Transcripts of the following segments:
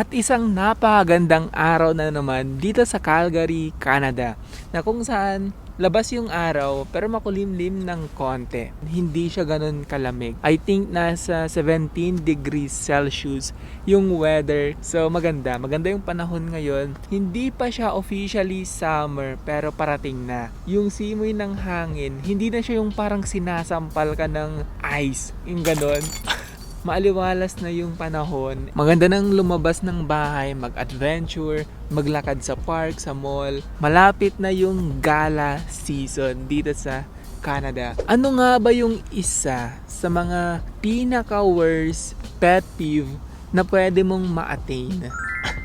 At isang napakagandang araw na naman dito sa Calgary, Canada na kung saan labas yung araw pero makulimlim ng konti. Hindi siya ganun kalamig. I think nasa 17 degrees Celsius yung weather. So maganda. Maganda yung panahon ngayon. Hindi pa siya officially summer pero parating na. Yung simoy ng hangin, hindi na siya yung parang sinasampal ka ng ice. Yung ganun. maaliwalas na yung panahon. Maganda nang lumabas ng bahay, mag-adventure, maglakad sa park, sa mall. Malapit na yung gala season dito sa Canada. Ano nga ba yung isa sa mga pinaka-worst pet peeve na pwede mong ma-attain?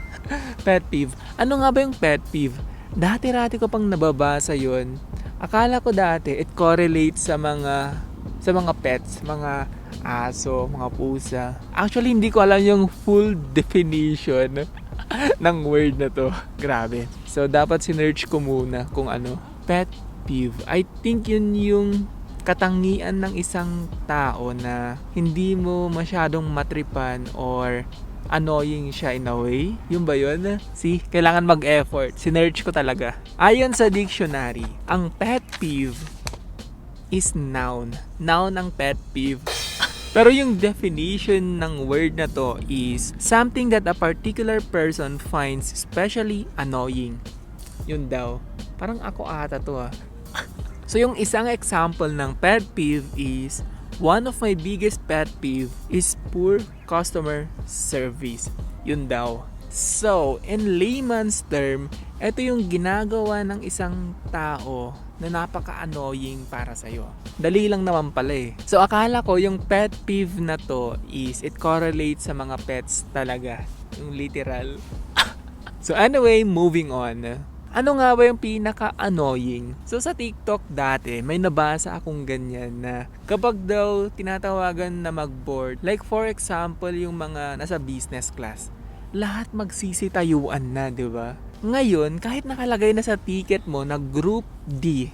pet peeve. Ano nga ba yung pet peeve? Dati-rati ko pang nababasa yon. Akala ko dati it correlates sa mga sa mga pets, mga aso, mga pusa. Actually, hindi ko alam yung full definition ng word na to. Grabe. So, dapat sinerch ko muna kung ano. Pet peeve. I think yun yung katangian ng isang tao na hindi mo masyadong matripan or annoying siya in a way. Yung ba yun? See, kailangan mag-effort. Sinerch ko talaga. Ayon sa dictionary, ang pet peeve is noun. Noun ang pet peeve. Pero yung definition ng word na to is something that a particular person finds especially annoying. Yun daw. Parang ako ata to ah. So yung isang example ng pet peeve is one of my biggest pet peeve is poor customer service. Yun daw. So, in layman's term, ito yung ginagawa ng isang tao na napaka-annoying para sa'yo. Dali lang naman pala eh. So, akala ko yung pet peeve na to is it correlates sa mga pets talaga. Yung literal. so, anyway, moving on. Ano nga ba yung pinaka-annoying? So sa TikTok dati, may nabasa akong ganyan na kapag daw tinatawagan na mag-board, like for example yung mga nasa business class, lahat magsisitayuan na, di ba? Ngayon, kahit nakalagay na sa ticket mo na group D,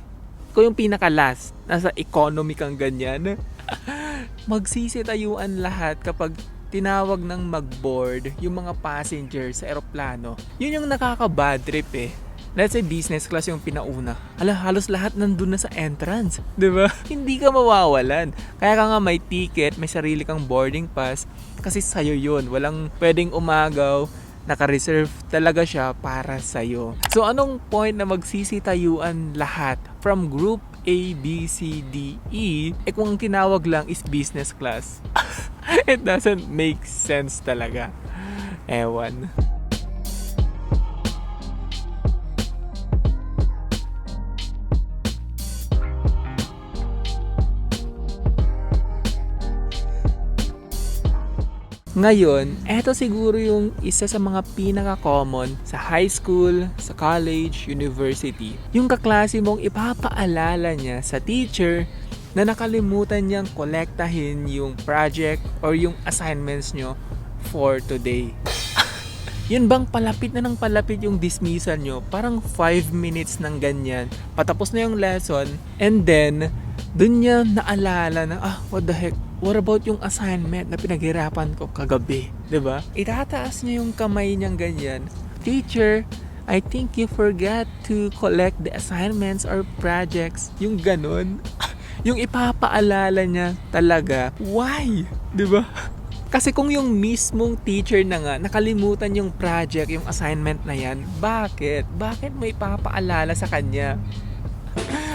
ko yung pinaka-last, nasa economy kang ganyan, magsisitayuan lahat kapag tinawag ng mag-board yung mga passengers sa eroplano. Yun yung nakaka-bad trip eh. Let's say business class yung pinauna. Hala, halos lahat nandun na sa entrance. ba? Hindi ka mawawalan. Kaya ka nga may ticket, may sarili kang boarding pass. Kasi sa'yo yun. Walang pwedeng umagaw. Naka-reserve talaga siya para sa'yo. So, anong point na magsisitayuan lahat? From group A, B, C, D, E, eh kung ang tinawag lang is business class. It doesn't make sense talaga. Ewan. Ngayon, eto siguro yung isa sa mga pinaka-common sa high school, sa college, university. Yung kaklase mong ipapaalala niya sa teacher na nakalimutan niyang kolektahin yung project or yung assignments nyo for today. Yun bang palapit na ng palapit yung dismissal nyo? Parang 5 minutes ng ganyan. Patapos na yung lesson and then dun niya naalala na ah what the heck what about yung assignment na pinaghirapan ko kagabi, ba? Itataas niya yung kamay niyang ganyan. Teacher, I think you forgot to collect the assignments or projects. Yung ganun. yung ipapaalala niya talaga. Why? ba? Kasi kung yung mismong teacher na nga nakalimutan yung project, yung assignment na yan, bakit? Bakit mo ipapaalala sa kanya?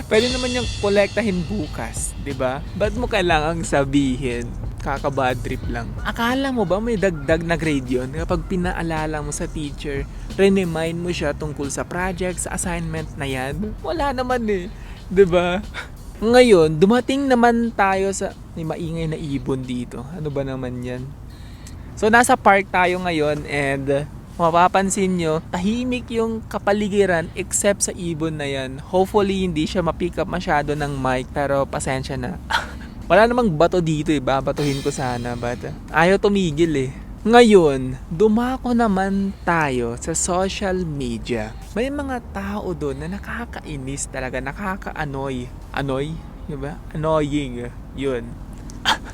Pwede naman yung kolektahin bukas, 'di ba? Ba't mo kailangang sabihin? Kaka-bad trip lang. Akala mo ba may dagdag na grade yun kapag pinaalala mo sa teacher, remind mo siya tungkol sa project, sa assignment na yan? Wala naman eh. 'Di ba? Ngayon, dumating naman tayo sa may maingay na ibon dito. Ano ba naman 'yan? So nasa park tayo ngayon and mapapansin nyo, tahimik yung kapaligiran except sa ibon na yan. Hopefully, hindi siya mapick up masyado ng mic, pero pasensya na. Wala namang bato dito eh, babatuhin ko sana, but ayaw tumigil eh. Ngayon, dumako naman tayo sa social media. May mga tao doon na nakakainis talaga, nakaka-annoy. Annoy? Diba? Annoying. Yun.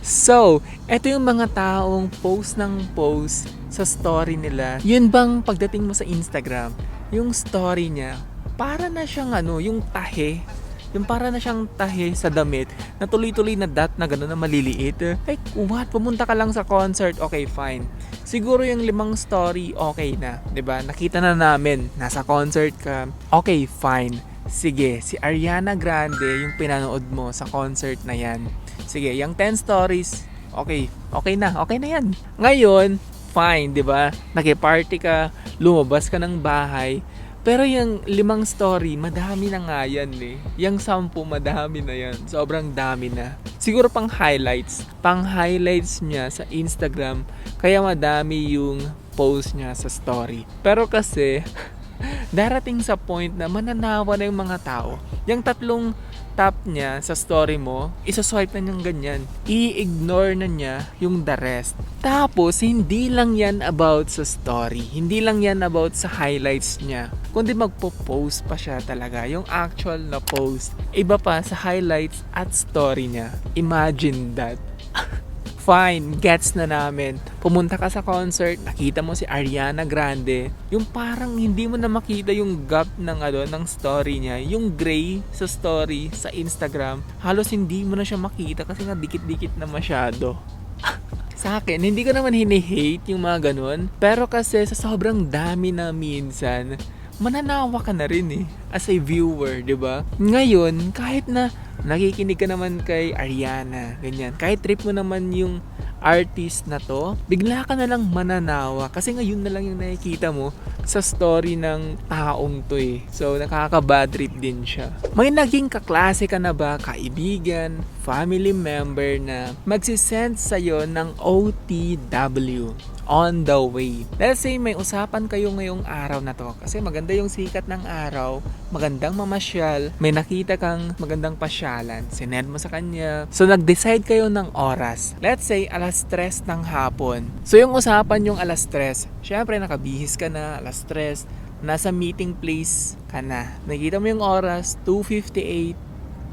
So, eto yung mga taong post ng post sa story nila. Yun bang pagdating mo sa Instagram, yung story niya, para na siyang ano, yung tahe. Yung para na siyang tahe sa damit na tuloy-tuloy na dot na gano'n na maliliit. Like, what? Pumunta ka lang sa concert, okay, fine. Siguro yung limang story, okay na. ba Nakita na namin, nasa concert ka, okay, fine. Sige, si Ariana Grande yung pinanood mo sa concert na yan. Sige, yung 10 stories, okay, okay na, okay na yan. Ngayon, fine, di ba? Nakiparty ka, lumabas ka ng bahay, pero yung limang story, madami na nga yan eh. Yung sampu, madami na yan. Sobrang dami na. Siguro pang highlights. Pang highlights niya sa Instagram, kaya madami yung post niya sa story. Pero kasi, darating sa point na mananawa na yung mga tao. Yung tatlong tap niya sa story mo, isaswipe na niyang ganyan. I-ignore na niya yung the rest. Tapos, hindi lang yan about sa story. Hindi lang yan about sa highlights niya. Kundi magpo-post pa siya talaga. Yung actual na post. Iba pa sa highlights at story niya. Imagine that. Fine, gets na namin. Pumunta ka sa concert, nakita mo si Ariana Grande. Yung parang hindi mo na makita yung gap ng ano ng story niya, yung gray sa story sa Instagram. Halos hindi mo na siya makita kasi nga dikit-dikit na masyado. sa akin, hindi ko naman hini-hate yung mga ganun. Pero kasi sa sobrang dami na minsan, mananawa ka na rin eh. As a viewer, di ba? Ngayon, kahit na nakikinig ka naman kay Ariana, ganyan. Kahit trip mo naman yung artist na to, bigla ka na lang mananawa kasi ngayon na lang yung nakikita mo sa story ng taong to eh. So, nakaka-bad trip din siya. May naging kaklase ka na ba, kaibigan, family member na magsisend sa'yo ng OTW? On the way. Let's say may usapan kayo ngayong araw na to kasi maganda yung sikat ng araw, magandang mamasyal, may nakita kang magandang pasyalan, sinend mo sa kanya. So nag-decide kayo ng oras. Let's say alas 3 ng hapon. So yung usapan yung alas 3, syempre nakabihis ka na, alas 3, nasa meeting place ka na. Nakita mo yung oras, 2.58,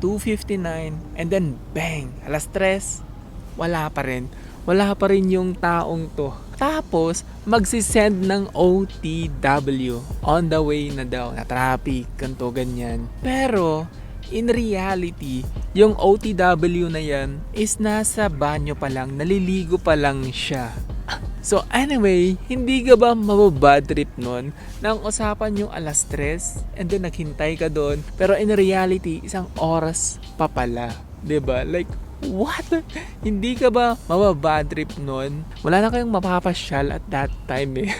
2.59, and then bang, alas 3, wala pa rin. Wala pa rin yung taong to. Tapos, magsisend ng OTW on the way na daw, na traffic, ganto ganyan. Pero, in reality, yung OTW na yan is nasa banyo pa lang, naliligo pa lang siya. So anyway, hindi ka ba mababad trip nun nang usapan yung alas 3 and then naghintay ka doon pero in reality, isang oras pa pala. ba Like, what? Hindi ka ba mababad trip nun? Wala na kayong mapapasyal at that time eh.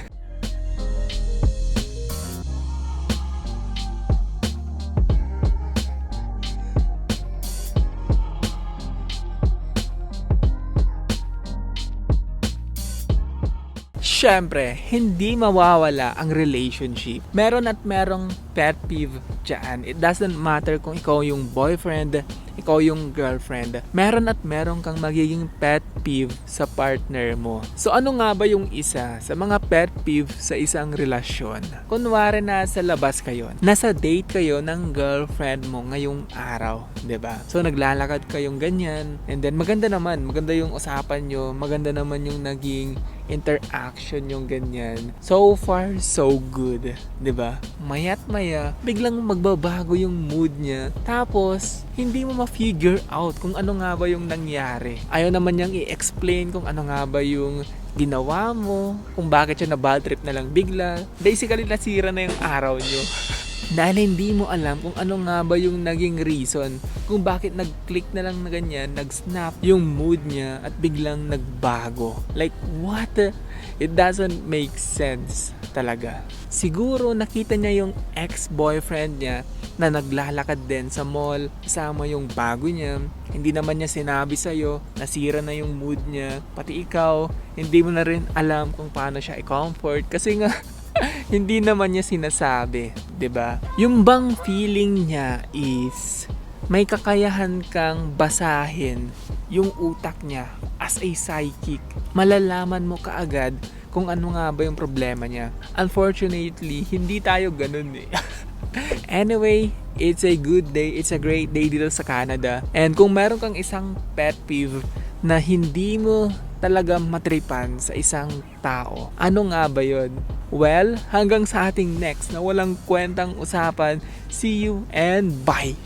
Siyempre, hindi mawawala ang relationship. Meron at merong pet peeve dyan. It doesn't matter kung ikaw yung boyfriend, ikaw yung girlfriend, meron at meron kang magiging pet peeve sa partner mo. So ano nga ba yung isa sa mga pet peeve sa isang relasyon? Kunwari na sa labas kayo, nasa date kayo ng girlfriend mo ngayong araw, ba? So naglalakad kayong ganyan and then maganda naman, maganda yung usapan nyo, maganda naman yung naging interaction yung ganyan. So far, so good. ba? Mayat maya, biglang magbabago yung mood niya. Tapos, hindi mo ma-figure out kung ano nga ba yung nangyari. Ayaw naman niyang i-explain kung ano nga ba yung ginawa mo, kung bakit siya na bad trip na lang bigla. Basically, nasira na yung araw niyo. Dahil hindi mo alam kung ano nga ba yung naging reason kung bakit nag-click na lang na ganyan, nag-snap yung mood niya at biglang nagbago. Like, what? It doesn't make sense talaga. Siguro nakita niya yung ex-boyfriend niya na naglalakad din sa mall kasama yung bago niya. Hindi naman niya sinabi sa'yo, nasira na yung mood niya. Pati ikaw, hindi mo na rin alam kung paano siya i-comfort kasi nga hindi naman niya sinasabi, 'di ba? Yung bang feeling niya is may kakayahan kang basahin yung utak niya as a psychic. Malalaman mo kaagad kung ano nga ba yung problema niya. Unfortunately, hindi tayo ganun eh. anyway, it's a good day. It's a great day dito sa Canada. And kung meron kang isang pet peeve na hindi mo talaga matripan sa isang tao. Ano nga ba yun? Well, hanggang sa ating next na walang kwentang usapan. See you and bye!